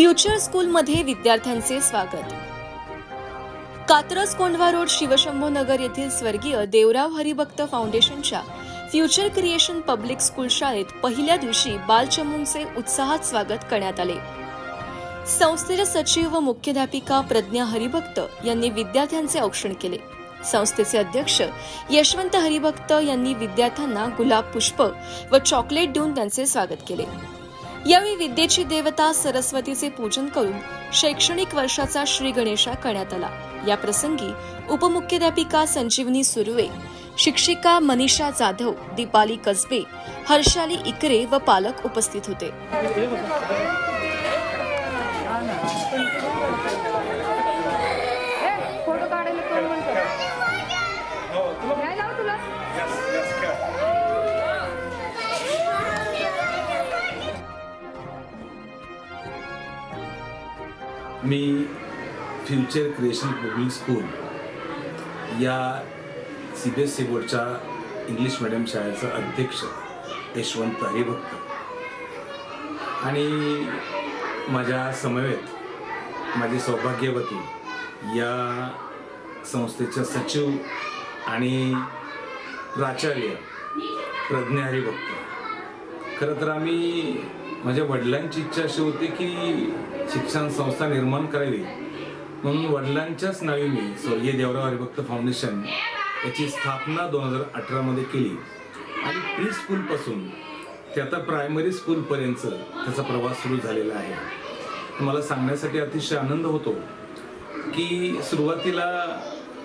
Future स्कूलमध्ये विद्यार्थ्यांचे स्वागत. कात्रज कोंढवा रोड शिवशंभो नगर येथील स्वर्गीय देवराव हरिभक्त फाउंडेशनच्या फ्युचर क्रिएशन पब्लिक स्कूल शाळेत पहिल्या दिवशी बालचमूंचे उत्साहात स्वागत करण्यात आले. संस्थेचे सचिव व मुख्याध्यापिका प्रज्ञा हरिभक्त यांनी विद्यार्थ्यांचे औक्षण केले. संस्थेचे अध्यक्ष यशवंत हरिभक्त यांनी विद्यार्थ्यांना गुलाब पुष्प व चॉकलेट देऊन त्यांचे स्वागत केले. यावेळी विद्येची देवता सरस्वतीचे पूजन करून शैक्षणिक वर्षाचा श्री गणेशा करण्यात आला. या प्रसंगी उपमुख्याध्यापिका संजीवनी सुर्वे शिक्षिका मनीषा जाधव दीपाली कसबे हर्षाली इकरे व पालक उपस्थित होते. मी फ्युचर क्रिएशन पब्लिक स्कूल या सी बी एस सी बोर्डच्या इंग्लिश मिडियम शाळेचा अध्यक्ष यशवंत हरिभक्त. आणि माझ्या समवेत माझी सौभाग्यवती या संस्थेच्या सचिव आणि प्राचार्य प्रज्ञा हरिभक्त. खरं तर आम्ही माझ्या वडिलांची इच्छा अशी होती की शिक्षण संस्था निर्माण करावी. म्हणून वडिलांच्याच नावे मी स्वर्गीय देवराव हरिभक्त फाउंडेशन याची स्थापना दोन हजार अठरामध्ये केली. आणि प्री स्कूलपासून ते आता प्रायमरी स्कूलपर्यंत त्याचा प्रवास सुरू झालेला आहे. मला सांगण्यासाठी अतिशय आनंद होतो की सुरुवातीला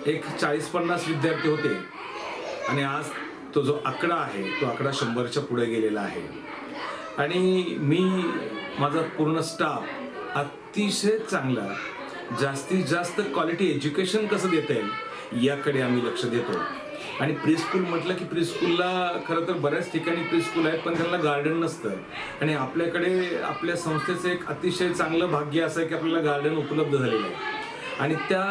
एक चाळीस पन्नास विद्यार्थी होते. आणि आज तो जो आकडा आहे तो आकडा शंभरच्या पुढे गेलेला आहे. आणि मी माझा पूर्ण स्टाफ अतिशय चांगला जास्तीत जास्त क्वालिटी एज्युकेशन कसं देता येईल याकडे आम्ही लक्ष देतो. आणि प्री स्कूल म्हटलं की प्री स्कूलला खरं तर बऱ्याच ठिकाणी प्री स्कूल आहेत पण त्यांना गार्डन नसतं. आणि आपल्याकडे आपल्या संस्थेचं एक अतिशय चांगलं भाग्य असं आहे की आपल्याला गार्डन उपलब्ध झालेलं आहे. आणि त्या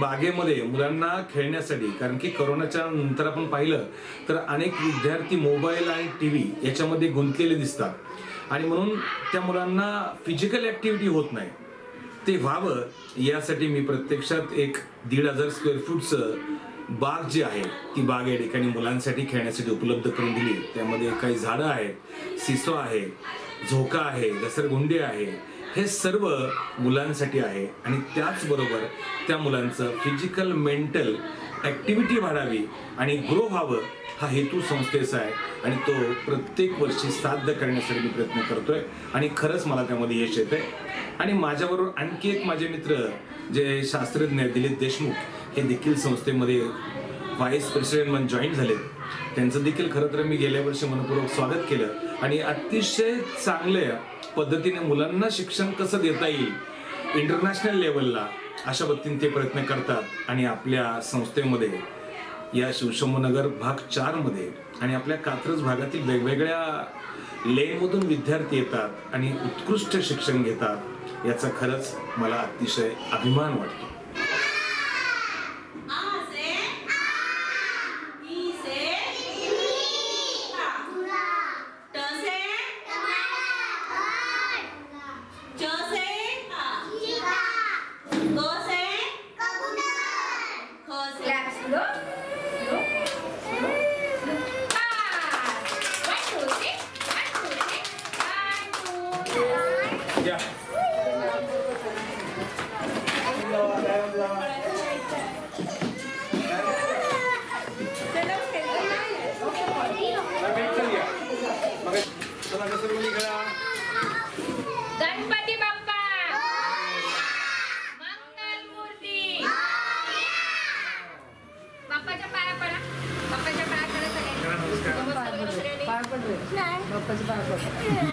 बागेमध्ये मुलांना खेळण्यासाठी कारण की कोरोनाच्या नंतर आपण पाहिलं तर अनेक विद्यार्थी मोबाईल आणि टी व्ही याच्यामध्ये गुंतलेले दिसतात. आणि म्हणून त्या मुलांना फिजिकल ॲक्टिव्हिटी होत नाही. ते व्हावं यासाठी मी प्रत्यक्षात एक दीड हजार स्क्वेअर फूटचं बाग जी आहे ती बाग या ठिकाणी मुलांसाठी खेळण्यासाठी उपलब्ध करून दिली. त्यामध्ये काही झाडं आहेत सिसो आहे झोका आहे घसरगुंडी आहे हे सर्व मुलांसाठी आहे आणि त्याचबरोबर त्या मुलांचं फिजिकल मेंटल ॲक्टिव्हिटी वाढावी आणि ग्रो व्हावं हा हेतू संस्थेचा आहे. आणि तो प्रत्येक वर्षी साध्य करण्यासाठी मी प्रयत्न करतोय आणि खरंच मला त्यामध्ये यश येत आहे आणि माझ्याबरोबर आणखी एक माझे मित्र जे शास्त्रज्ञ दिलीप देशमुख हे देखील संस्थेमध्ये व्हाईस प्रेसिडेंट म्हणून जॉईन झालेत. त्यांचं देखील खरं तर मी गेल्या वर्षी मनपूर्वक स्वागत केलं. आणि अतिशय चांगल्या पद्धतीने मुलांना शिक्षण कसं देता येईल इंटरनॅशनल लेवलला अशा पद्धतीने ते प्रयत्न करतात. आणि आपल्या संस्थेमध्ये या शिवशंभूनगर भाग चारमध्ये आणि आपल्या कात्रज भागातील वेगवेगळ्या लेनमधून विद्यार्थी येतात आणि उत्कृष्ट शिक्षण घेतात याचा खरंच मला अतिशय अभिमान वाटतो. बाप्पाचे पाय पड